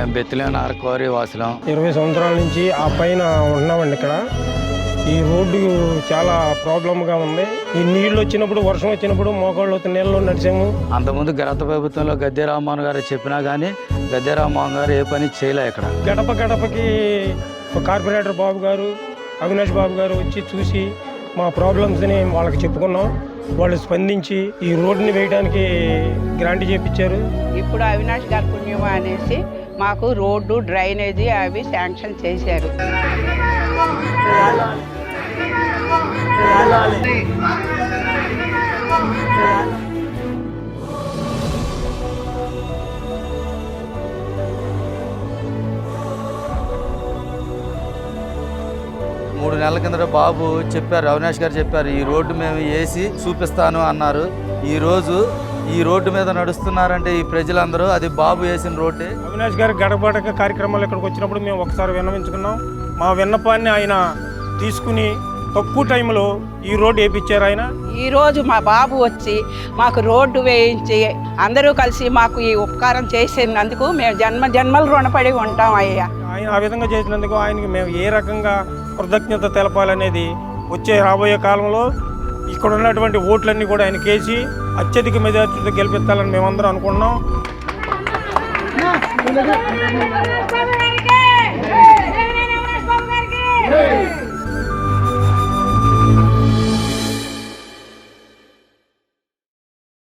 మేము బెత్తిలేనార్ కోరి వాసులం. ఇరవై సంవత్సరాల నుంచి ఆ పైన ఉన్నామండి ఇక్కడ. ఈ రోడ్డు చాలా ప్రాబ్లంగా ఉంది. ఈ నీళ్ళు వచ్చినప్పుడు వర్షం వచ్చినప్పుడు మోకాళ్ళు నీళ్ళలో నడిచాము. అంతకుముందు గత ప్రభుత్వంలో గద్దె రామ్మోహన్ గారు చెప్పినా కానీ గద్దె రామ్మోహన్ గారు ఏ పని చేయలే ఇక్కడ. గడప గడపకి కార్పొరేటర్ బాబు గారు అవినాష్ బాబు గారు వచ్చి చూసి మా ప్రాబ్లమ్స్ని వాళ్ళకి చెప్పుకున్నాం. వాళ్ళు స్పందించి ఈ రోడ్డుని వేయడానికి గ్రాంట్ చేపించారు. ఇప్పుడు అవినాష్ గారి పుణ్యం అనేసి మాకు రోడ్డు డ్రైనేజీ అవి శాంక్షన్ చేశారు. మూడు నెలల కిందట బాబు చెప్పారు అవినాష్ గారు చెప్పారు ఈ రోడ్డు మేము వేసి చూపిస్తాను అన్నారు. ఈరోజు ఈ రోడ్డు మీద నడుస్తున్నారంటే ఈ ప్రజలందరూ అది బాబు వేసిన రోడ్డే. అవినాష్ గారి గడపడక కార్యక్రమాలు ఇక్కడికి వచ్చినప్పుడు మేము ఒకసారి విన్నవించుకున్నాం. మా విన్నపాన్ని ఆయన తీసుకుని తక్కువ టైంలో ఈ రోడ్డు వేయించారు ఆయన. ఈ రోజు మా బాబు వచ్చి మాకు రోడ్డు వేయించి అందరూ కలిసి మాకు ఈ ఉపకారం చేసినందుకు మేము జన్మ జన్మలు రుణపడి ఉంటాం అయ్యా. ఆయన ఆ విధంగా చేసినందుకు ఆయనకి మేము ఏ రకంగా కృతజ్ఞత తెలపాలనేది వచ్చే రాబోయే కాలంలో ఇక్కడ ఉన్నటువంటి ఓట్లన్నీ కూడా ఆయన కేసి అత్యధిక మెజార్టీతో గెలిపించాలని మేమందరం అనుకుంటున్నాం